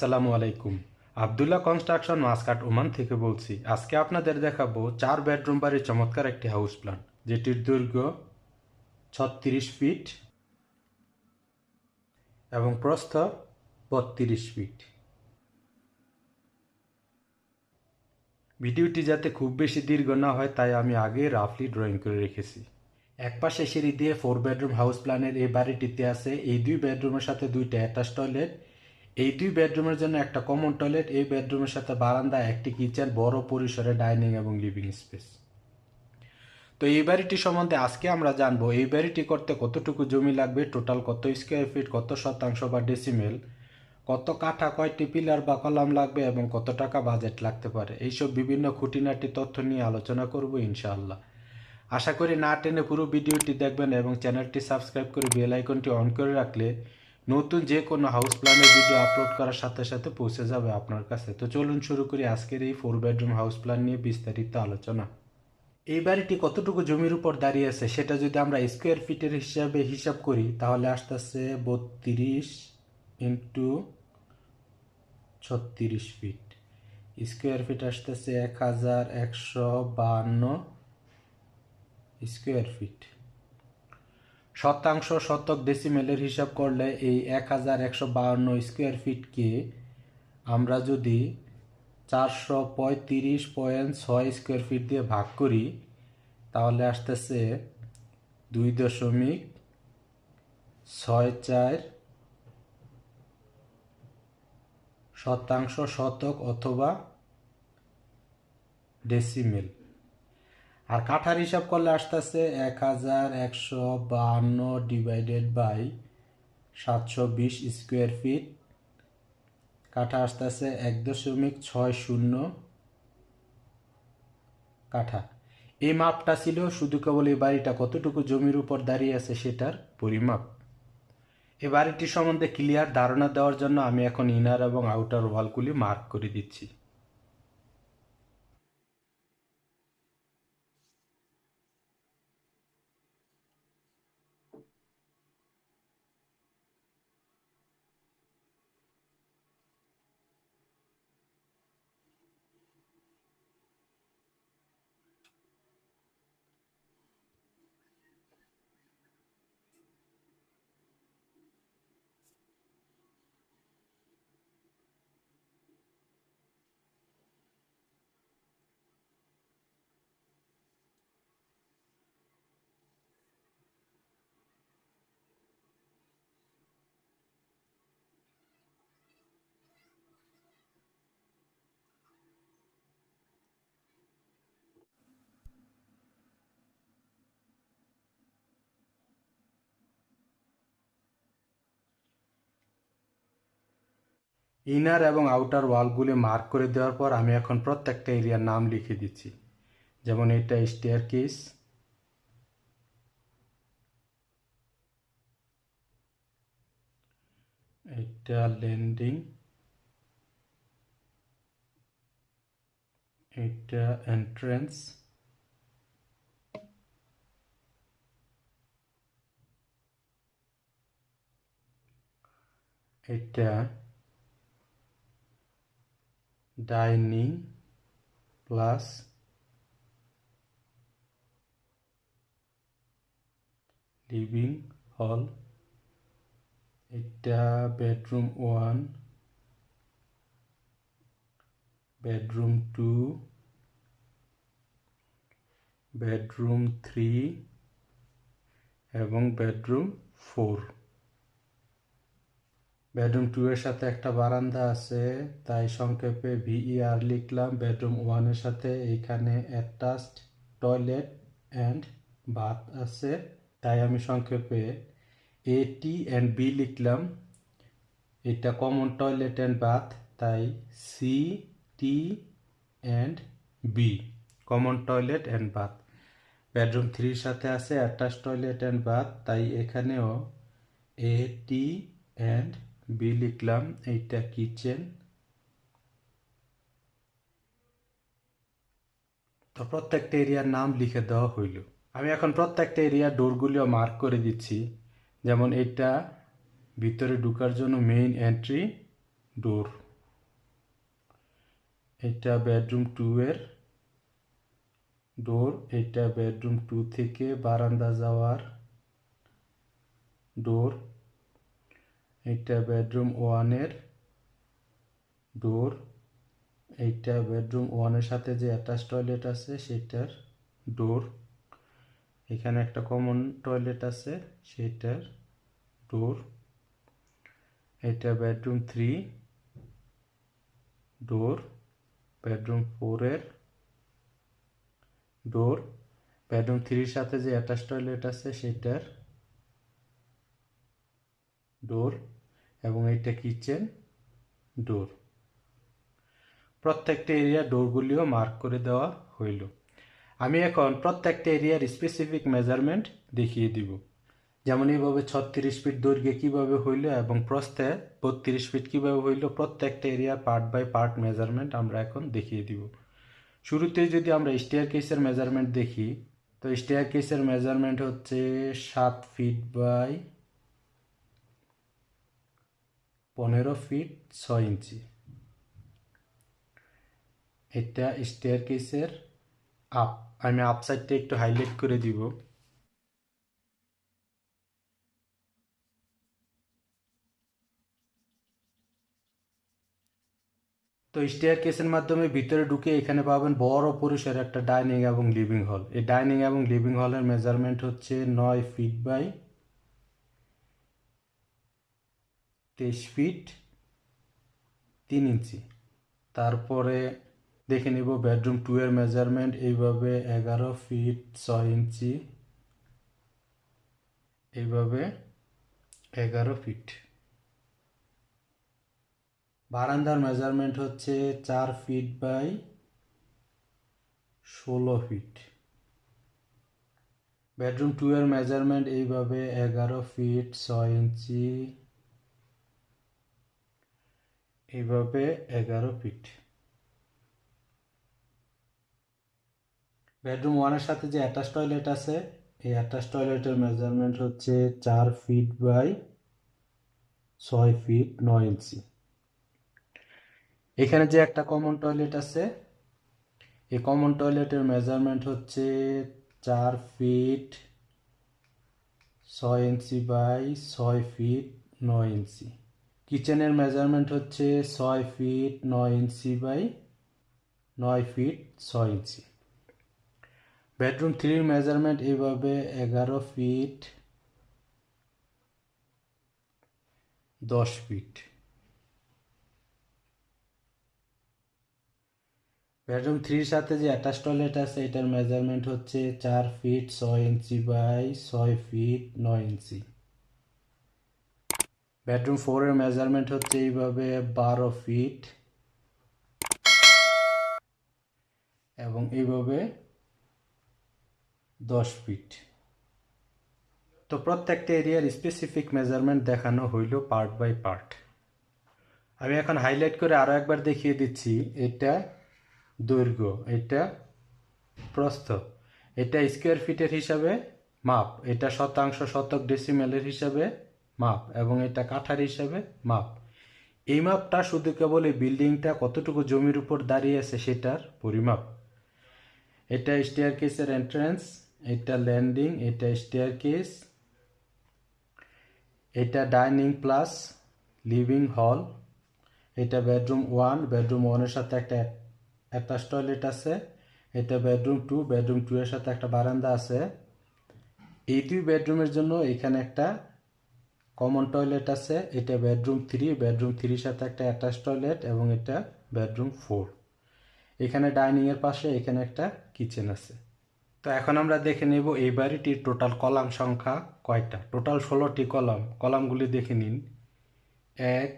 আসসালামু আলাইকুম। Abdullah construction Muscat Oman থেকে বলছি, আজকে আপনাদের দেখাবো চার বেডরুম বাড়ির চমৎকার একটি হাউস প্ল্যান যেটির দৈর্ঘ্য ছত্রিশ ফিট এবং প্রস্থ বত্রিশ ফিট। ভিডিওটি যাতে খুব বেশি দীর্ঘ না হয়, তাই আমি আগে রাফলি ড্রয়িং করে রেখেছি। এক পাশে সিঁড়ি দিয়ে ফোর বেডরুম হাউস প্ল্যানের এই বাড়িটিতে আছে, এই দুই বেডরুমের সাথে দুইটা অ্যাটাচ টয়লেট এই দুই বেডরুমের জন্য একটা কমন টয়লেট এই বেডরুমের সাথে বারান্দা একটি কিচেন বড় পরিসরে ডাইনিং এবং লিভিং স্পেস তো এই বাড়িটি সম্বন্ধে আজকে আমরা জানব, এই বাড়িটি করতে কতটুকু জমি লাগবে টোটাল কত স্কোয়ার ফিট কত শতাংশ বা ডেসিমেল কত কাঠা, কয়টি পিলার বা কলাম লাগবে এবং কত টাকা বাজেট লাগতে পারে। এইসব বিভিন্ন খুঁটিনাটি তথ্য নিয়ে আলোচনা করব ইনশাআল্লাহ। আশা করি না টেনে পুরো ভিডিওটি দেখবেন এবং চ্যানেলটি সাবস্ক্রাইব করে বেল আইকনটি অন করে রাখলে নতুন যে কোনো হাউস প্ল্যানের ভিডিও আপলোড করার সাথে সাথে পৌঁছে যাবে আপনার কাছে। তো চলুন শুরু করি আজকের এই ফোর বেডরুম হাউস প্ল্যান নিয়ে বিস্তারিত আলোচনা। এই বাড়িটি কতটুকু জমির উপর দাঁড়িয়ে আছে সেটা যদি আমরা স্কোয়ার ফিটের হিসাবে হিসাব করি, তাহলে আসতেছে বত্রিশ ইন্টু ছত্রিশ ফিট স্কোয়ার ফিট আসতেছে এক হাজার একশো বাহান্ন স্কোয়ার ফিট শতাংশ শতক ডেসিমেলের হিসাব করলে এই এক হাজার একশো বাহান্ন স্কোয়ার ফিটকে আমরা যদি চারশো পঁয়ত্রিশ পয়েন্ট ছয় স্কোয়ার ফিট দিয়ে ভাগ করি, তাহলে আসতেছে দুই দশমিক ছয় চার শতাংশ শতক অথবা ডেসিমেল আর কাঠার হিসাব করলে আসতেছে এক হাজার একশো বাহান্ন ডিভাইডেড বাই সাতশো বিশ স্কোয়ার ফিট কাঠা আসতেছে এক দশমিক ছয় শূন্য কাঠা। এই মাপটা ছিল শুধু কেবল এই বাড়িটা কতটুকু জমির উপর দাঁড়িয়ে আছে সেটার পরিমাপ। এই বাড়িটি সম্বন্ধে ক্লিয়ার ধারণা দেওয়ার জন্য আমি এখন ইনার এবং আউটার ওয়ালগুলি মার্ক করে দিচ্ছি। ইনার এবং আউটার ওয়ালগুলি মার্ক করে দেওয়ার পর আমি এখন প্রত্যেকটা এরিয়ার নাম লিখে দিচ্ছি। যেমন এটা স্টেয়ার কেস এটা ল্যান্ডিং এটা এন্ট্রেন্স এটা ডাইনিং প্লাস লিভিং হল এটা bedroom one bedroom two bedroom three এবং বেডরুম ফোর বেডরুম টু এর সাথে একটা বারান্দা আছে, তাই সংক্ষেপে ভিইআর লিখলাম, বেডরুম ওয়ানের সাথে এইখানে অ্যাটাচড টয়লেট অ্যান্ড বাথ আছে, তাই আমি সংক্ষেপে এ টি অ্যান্ড বি লিখলাম। এটা কমন টয়লেট অ্যান্ড বাথ তাই C T and B common toilet and bath bedroom থ্রির সাথে আছে অ্যাটাচ টয়লেট অ্যান্ড বাথ তাই এখানেও এ টি অ্যান্ড বি লিখলাম এইটা কিচেন তো প্রত্যেকটা এরিয়ার নাম লিখে দেওয়া হইল। আমি এখন প্রত্যেকটা এরিয়ার ডোরগুলিও মার্ক করে দিচ্ছি। যেমন এটা ভিতরে ঢুকার জন্য মেইন এন্ট্রি ডোর এটা বেডরুম টু এর ডোর এটা বেডরুম টু থেকে বারান্দা যাওয়ার ডোর এটা বেডরুম ওয়ানের ডোর। এইটা বেডরুম ওয়ানের সাথে যে অ্যাটাচ টয়লেট আছে, সেটার ডোর। এখানে একটা কমন টয়লেট আছে, সেটার ডোর। এটা বেডরুম থ্রি ডোর। বেডরুম ফোরের ডোর। বেডরুম থ্রির সাথে যে অ্যাটাচ টয়লেট আছে, সেটার ডোর এবং এইটা কিচেন ডোর প্রত্যেকটা এরিয়া ডোরগুলিও মার্ক করে দেওয়া হইল। আমি এখন প্রত্যেকটা এরিয়ার স্পেসিফিক মেজারমেন্ট দেখিয়ে দিব। যেমন এইভাবে ছত্রিশ ফিট দৈর্ঘ্যে কীভাবে হইল এবং প্রস্থে বত্রিশ ফিট কীভাবে হইল, প্রত্যেকটা এরিয়ার পার্ট বাই পার্ট মেজারমেন্ট আমরা এখন দেখিয়ে দিব। শুরুতেই যদি আমরা স্টেয়ার কেসের মেজারমেন্ট দেখি, তো স্টেয়ার কেসের মেজারমেন্ট হচ্ছে সাত ফিট বাই পনেরো ফিট ছয় ইঞ্চি। এটা স্টেয়ার কেসের আপ আমি আপ সাইডটা একটু হাইলাইট করে দিব। তো স্টেয়ার কেসের মাধ্যমে ভিতরে ঢুকে এখানে পাবেন বড় পরিসর একটা ডাইনিং এবং লিভিং হল এই ডাইনিং এবং লিভিং হলের মেজারমেন্ট হচ্ছে নয় ফিট বাই তেইশ ফিট তিন ইঞ্চি। তারপরে দেখে নিব বেডরুম টু এর মেজারমেন্ট এইভাবে এগারো ফিট ছয় ইঞ্চি, এইভাবে এগারো ফিট। বারান্দার মেজারমেন্ট হচ্ছে চার ফিট বাই ষোলো ফিট। বেডরুম টু এর মেজারমেন্ট এইভাবে এগারো ফিট ছয় ইঞ্চি এইভাবে এগারো ফিট। বেডরুম ওয়ানের সাথে যে অ্যাটাচ টয়লেট আছে, এই অ্যাটাচ টয়লেটের মেজারমেন্ট হচ্ছে চার ফিট বাই ছয় ফিট নয় ইঞ্চি। এখানে যে একটা কমন টয়লেট আছে, এই কমন টয়লেটের মেজারমেন্ট হচ্ছে চার ফিট ছয় ইঞ্চি বাই ছয় ফিট নয় ইঞ্চি। কিচেনের মেজারমেন্ট হচ্ছে ছয় ফিট নয় ইঞ্চি বাই নয় ফিট ছয় ইঞ্চি বেডরুম থ্রির মেজারমেন্ট এইভাবে এগারো ফিট দশ ফিট বেডরুম থ্রির সাথে যে অ্যাটাচ টয়লেট আছে, এটার মেজারমেন্ট হচ্ছে চার ফিট ছয় ইঞ্চি বাই ছয় ফিট নয় ইঞ্চি বেডরুম ফোরের মেজারমেন্ট হচ্ছে এইভাবে বারো ফিট এবং এইভাবে দশ ফিট তো প্রত্যেকটা এরিয়ার স্পেসিফিক মেজারমেন্ট দেখানো হইল পার্ট বাই পার্ট আমি এখন হাইলাইট করে আরও একবার দেখিয়ে দিচ্ছি, এটা দৈর্ঘ্য, এটা প্রস্থ, এটা স্কোয়ার ফিটের হিসাবে মাপ, এটা শতাংশ, শতক ডেসিমেলের হিসাবে মাপ এবং এটা কাঠার হিসাবে মাপ। এই মাপটা শুধু কেবল এই বিল্ডিংটা কতটুকু জমির উপর দাঁড়িয়ে আছে সেটার পরিমাপ। এটা স্টেয়ার কেসের এন্ট্রান্স এটা ল্যান্ডিং এটা স্টেয়ার কেস এটা ডাইনিং প্লাস লিভিং হল এটা বেডরুম ওয়ান বেডরুম ওয়ানের সাথে একটা অ্যাটাচ টয়লেট আছে, এটা বেডরুম টু বেডরুম টু এর সাথে একটা বারান্দা আছে। এই দুই বেডরুমের জন্য এখানে একটা কমন টয়লেট আছে, এটা বেডরুম থ্রি বেডরুম থ্রির সাথে একটা অ্যাটাচ টয়লেট এবং এটা বেডরুম ফোর এখানে ডাইনিংয়ের পাশে, এখানে একটা কিচেন আছে। তো এখন আমরা দেখে নেব এই বাড়িটির টোটাল কলাম সংখ্যা কয়টা? টোটাল ষোলোটি কলাম। কলামগুলি দেখে নিন। এক,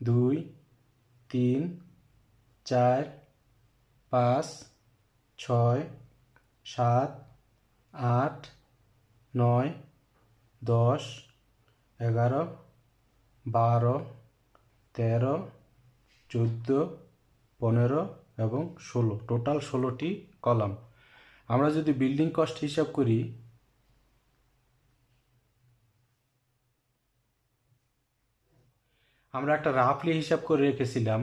দুই, তিন, চার, পাঁচ, ছয়, সাত, আট, নয়, দশ এগারো, বারো, তেরো, চোদ্দ, পনেরো এবং ষোলো। টোটাল ষোলোটি কলাম। আমরা যদি বিল্ডিং কস্ট হিসাব করি, আমরা একটা রাফলি হিসাব করে রেখেছিলাম।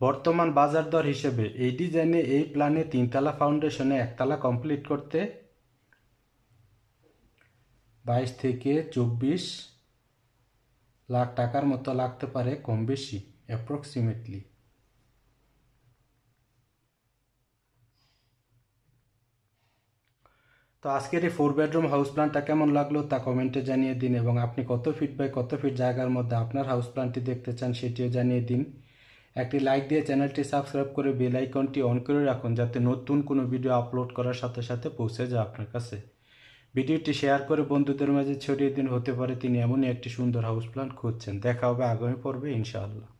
বর্তমান বাজার দর হিসেবে এই ডিজাইনে এই প্ল্যানে তিনতলা ফাউন্ডেশনে একতলা কমপ্লিট করতে বাইশ থেকে চব্বিশ লাখ টাকার মতো লাগতে পারে কম বেশি অ্যাপ্রক্সিমেটলি তো আজকের এই ফোর বেডরুম হাউস প্ল্যানটা কেমন লাগল তা কমেন্টে জানিয়ে দিন এবং আপনি কত ফিট বাই কত ফিট জায়গার মধ্যে আপনার হাউস প্ল্যানটি দেখতে চান সেটিও জানিয়ে দিন। একটি লাইক দিয়ে চ্যানেলটি সাবস্ক্রাইব করে বেল আইকনটি অন করে রাখুন যাতে নতুন কোনো ভিডিও আপলোড করার সাথে সাথে পৌঁছে যায় আপনার কাছে। ভিডিওটি শেয়ার করে বন্ধুদের মাঝে ছড়িয়ে দিন। হতে পারে তিনি এমনই একটি সুন্দর হাউস প্ল্যান খুঁজছেন। দেখা হবে আগামী পর্বে, ইনশাআল্লাহ।